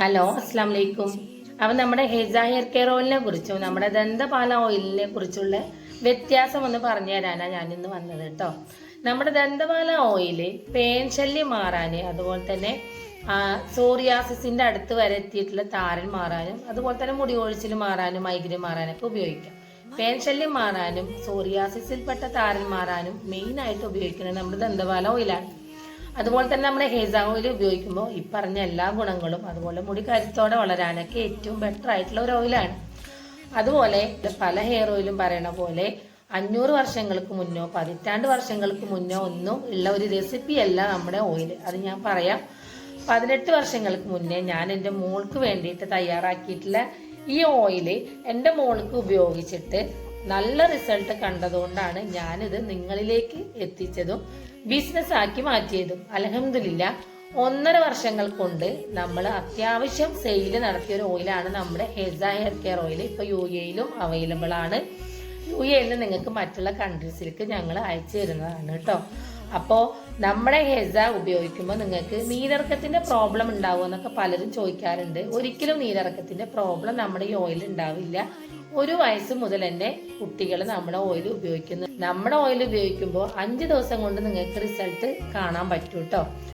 Hello അസ്സാം വലൈക്കും അപ്പം നമ്മുടെ ഹെജ ഹെയർ കെയർ ഓയിലിനെ കുറിച്ചും നമ്മുടെ ദന്തപാല ഓയിലിനെ കുറിച്ചുള്ള വ്യത്യാസം ഒന്ന് പറഞ്ഞു തരാനാണ് ഞാനിന്ന് വന്നത് കേട്ടോ. നമ്മുടെ ദന്തപാല ഓയിൽ പേൻ ശല്യം മാറാൻ അതുപോലെ തന്നെ സോറിയാസിസിന്റെ അടുത്ത് വരെ എത്തിയിട്ടുള്ള താരൻ മാറാനും അതുപോലെ തന്നെ മുടി ഒഴിച്ചിൽ മാറാനും മൈഗ്രെയിൻ മാറാനൊക്കെ ഉപയോഗിക്കാം. പേൻ ശല്യം മാറാനും സോറിയാസിസിൽപ്പെട്ട താരൻ മാറാനും മെയിനായിട്ട് ഉപയോഗിക്കുന്നത് നമ്മുടെ ദന്തപാല ഓയിലാണ്. അതുപോലെ തന്നെ നമ്മുടെ ഹെയർ ഓയിൽ ഉപയോഗിക്കുമ്പോൾ ഈ പറഞ്ഞ എല്ലാ ഗുണങ്ങളും അതുപോലെ മുടി കരുത്തോടെ വളരാനൊക്കെ ഏറ്റവും ബെറ്റർ ആയിട്ടുള്ള ഒരു ഓയിലാണ് അതുപോലെ പല ഹെയർ ഓയിലും പറയണ പോലെ അഞ്ഞൂറ് വർഷങ്ങൾക്ക് മുന്നോ പതിറ്റാണ്ട് വർഷങ്ങൾക്ക് മുന്നോ ഒന്നും ഉള്ള ഒരു റെസിപ്പി അല്ല നമ്മുടെ ഓയിൽ അത് ഞാൻ പറയാം. പതിനെട്ട് വർഷങ്ങൾക്ക് മുന്നേ ഞാൻ എന്റെ മോൾക്ക് വേണ്ടിയിട്ട് തയ്യാറാക്കിയിട്ടുള്ള ഈ ഓയിൽ എന്റെ മോൾക്ക് ഉപയോഗിച്ചിട്ട് നല്ല റിസൾട്ട് കണ്ടതുകൊണ്ടാണ് ഞാനിത് നിങ്ങളിലേക്ക് എത്തിച്ചതും ബിസിനസ് ആക്കി മാറ്റിയതും. അലഹമില്ല ഒന്നര വർഷങ്ങൾ കൊണ്ട് നമ്മൾ അത്യാവശ്യം സെയിൽ നടത്തിയ ഒരു ഓയിലാണ് നമ്മുടെ ഹെസ ഹെയർ കെയർ ഓയിൽ ഇപ്പൊ യു എയിലും അവൈലബിൾ ആണ്. യു എയിൽ നിങ്ങൾക്ക് മറ്റുള്ള കൺട്രീസിലേക്ക് ഞങ്ങൾ അയച്ചു തരുന്നതാണ് കേട്ടോ അപ്പോൾ നമ്മുടെ ഹെസ ഉപയോഗിക്കുമ്പോൾ നിങ്ങൾക്ക് നീരിറക്കത്തിന്റെ പ്രോബ്ലം ഉണ്ടാവുമെന്നൊക്കെ പലരും ചോദിക്കാറുണ്ട്. ഒരിക്കലും നീരിറക്കത്തിന്റെ പ്രോബ്ലം നമ്മുടെ ഈ ഓയിൽ ഉണ്ടാവില്ല. ഒരു വയസ്സ് മുതൽ തന്നെ കുട്ടികൾ നമ്മുടെ ഓയിൽ ഉപയോഗിക്കുന്നു. നമ്മുടെ ഓയിൽ ഉപയോഗിക്കുമ്പോൾ അഞ്ച് ദിവസം കൊണ്ട് നിങ്ങൾക്ക് റിസൾട്ട് കാണാൻ പറ്റും കേട്ടോ